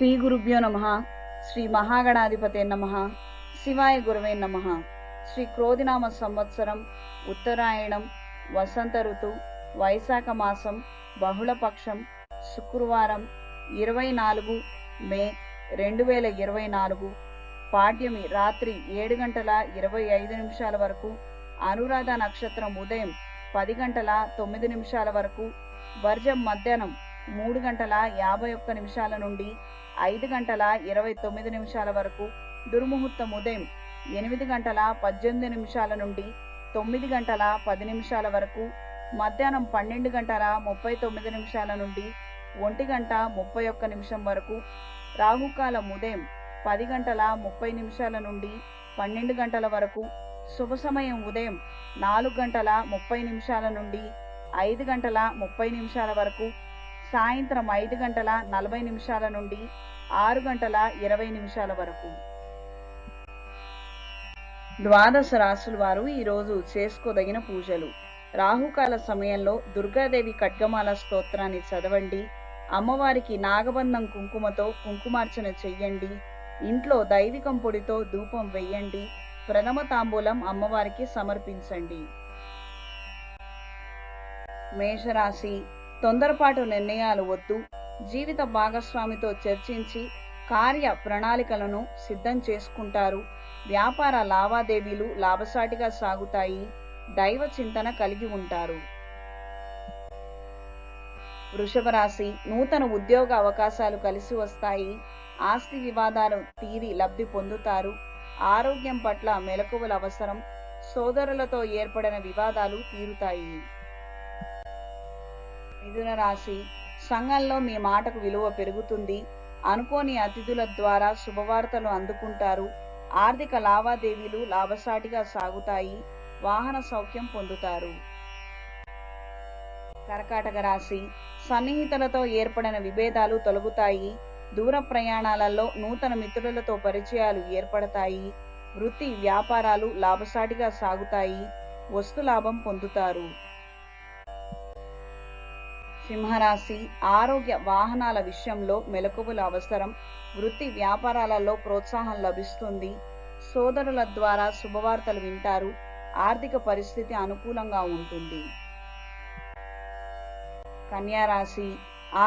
శ్రీ గురుభ్యో నమ శ్రీ మహాగణాధిపతే నమ శివాయ గురవే నమ. శ్రీ క్రోధినామ సంవత్సరం ఉత్తరాయణం వసంత ఋతు వైశాఖ మాసం బహుళపక్షం శుక్రవారం ఇరవై నాలుగు మే రెండు వేల ఇరవై నాలుగు పాడ్యమి రాత్రి ఏడు గంటల ఇరవై ఐదు నిమిషాల వరకు అనురాధ నక్షత్రం ఉదయం పది గంటల తొమ్మిది నిమిషాల వరకు వర్జం మధ్యాహ్నం మూడు గంటల యాభై ఒక్క నిమిషాల నుండి ఐదు గంటల ఇరవై తొమ్మిది నిమిషాల వరకు దుర్ముహూర్తం ఉదయం ఎనిమిది గంటల పద్దెనిమిది నిమిషాల నుండి తొమ్మిది గంటల పది నిమిషాల వరకు మధ్యాహ్నం పన్నెండు గంటల ముప్పై తొమ్మిది నిమిషాల నుండి ఒంటి గంట ముప్పై ఒక్క నిమిషం వరకు రాహుకాలం ఉదయం పది గంటల ముప్పై నిమిషాల నుండి పన్నెండు గంటల వరకు శుభ సమయం ఉదయం నాలుగు గంటల ముప్పై నిమిషాల నుండి ఐదు గంటల ముప్పై నిమిషాల వరకు సాయంత్రం ఐదు గంటల నలభై నిమిషాల నుండి ఆరు గంటల ఇరవై నిమిషాల వరకు. ద్వాదశ రాసుల వారు ఈరోజు చేసుకోదగిన పూజలు. రాహుకాల సమయంలో దుర్గాదేవి ఖడ్గమాల స్తోత్రాన్ని చదవండి. అమ్మవారికి నాగబంధం కుంకుమతో కుంకుమార్చన చెయ్యండి. ఇంట్లో దైవికం పొడితో ధూపం వెయ్యండి. ప్రథమ తాంబూలం అమ్మవారికి సమర్పించండి. మేషరాశి తొందరపాటు నిర్ణయాలు వద్దు. జీవిత భాగస్వామితో చర్చించి కార్య ప్రణాళికలను సిద్ధం చేసుకుంటారు. వ్యాపార లావాదేవీలు లాభసాటిగా సాగుతాయి. దైవ చింతన కలిగి ఉంటారు. వృషభ రాశి నూతన ఉద్యోగ అవకాశాలు కలిసి వస్తాయి. ఆస్తి వివాదాలు తీరి లబ్ధి పొందుతారు. ఆరోగ్యం పట్ల మెలకువల అవసరం. సోదరులతో ఏర్పడిన వివాదాలు తీరుతాయి. మిథున రాశి సంఘంలో మీ మాటకు విలువ పెరుగుతుంది అనుకోని అతిథుల ద్వారా శుభవార్తలు అందుకుంటారు. ఆర్థిక లావాదేవీలు లాభసాటిగా సాగుతాయి. వాహన సౌఖ్యం పొందుతారు. కర్కాటక రాశి సన్నిహితులతో ఏర్పడిన విభేదాలు తొలగుతాయి. దూర ప్రయాణాలలో నూతన మిత్రులతో పరిచయాలు ఏర్పడతాయి. వృత్తి వ్యాపారాలు లాభసాటిగా సాగుతాయి. వస్తు లాభం పొందుతారు. సింహరాశి ఆరోగ్య వాహనాల విషయంలో మెలకువలు అవసరం వృత్తి వ్యాపారాలలో ప్రోత్సాహం లభిస్తుంది. సోదరుల ద్వారా శుభవార్తలు వింటారు ఆర్థిక పరిస్థితి అనుకూలంగా ఉంటుంది. కన్యారాశి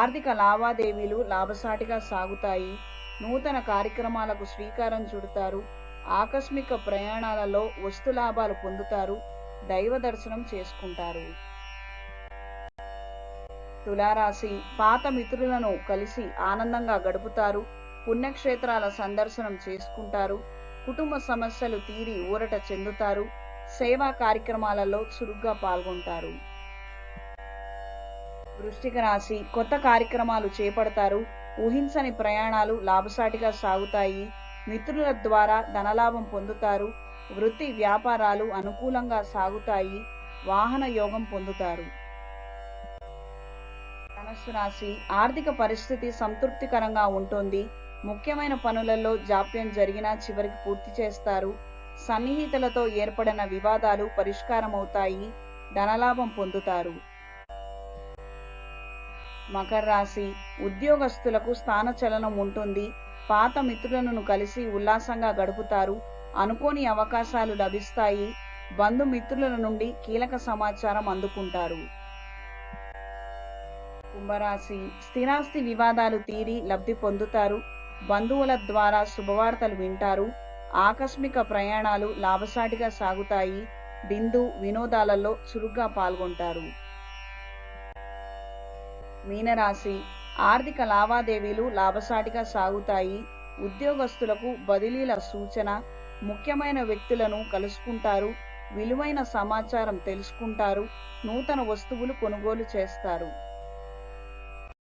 ఆర్థిక లావాదేవీలు లాభసాటిగా సాగుతాయి నూతన కార్యక్రమాలకు శ్రీకారం చుడతారు ఆకస్మిక ప్రయాణాలలో వస్తు లాభాలు పొందుతారు దైవ దర్శనం చేసుకుంటారు. తులారాశి పాత మిత్రులను కలిసి ఆనందంగా గడుపుతారు పుణ్యక్షేత్రాల సందర్శనం చేసుకుంటారు కుటుంబ సమస్యలు తీరి ఊరట చెందుతారు సేవా కార్యక్రమాలలో చురుగ్గా పాల్గొంటారు. వృష్టిక రాశి కొత్త కార్యక్రమాలు చేపడతారు ఊహించని ప్రయాణాలు లాభసాటిగా సాగుతాయి మిత్రుల ద్వారా ధనలాభం పొందుతారు వృత్తి వ్యాపారాలు అనుకూలంగా సాగుతాయి వాహన యోగం పొందుతారు. ధనుసు రాశి ఆర్థిక పరిస్థితి సంతృప్తికరంగా ఉంటుంది. ముఖ్యమైన పనులలో జాప్యం జరిగినా చివరికి పూర్తి చేస్తారు. సన్నిహితులతో ఏర్పడిన వివాదాలు పరిష్కారమవుతాయి. ధనలాభం పొందుతారు. మకర రాశి ఉద్యోగస్తులకు స్థానచలనం ఉంటుంది. పాత మిత్రులను కలిసి ఉల్లాసంగా గడుపుతారు. అనుకోని అవకాశాలు లభిస్తాయి. బంధుమిత్రుల నుండి కీలక సమాచారం అందుకుంటారు. కుంభరాశి. స్థిరాస్తి వివాదాలు తీరి లబ్ధి పొందుతారు. బంధువుల ద్వారా శుభవార్తలు వింటారు. ఆకస్మిక ప్రయాణాలు లాభసాటిగా సాగుతాయి. బిందు వినోదాలలో చురుగ్గా పాల్గొంటారు. మీనరాశి. ఆర్థిక లావాదేవీలు లాభసాటిగా సాగుతాయి. ఉద్యోగస్తులకు బదిలీల సూచన. ముఖ్యమైన వ్యక్తులను కలుసుకుంటారు. విలువైన సమాచారం తెలుసుకుంటారు. నూతన వస్తువులు కొనుగోలు చేస్తారు.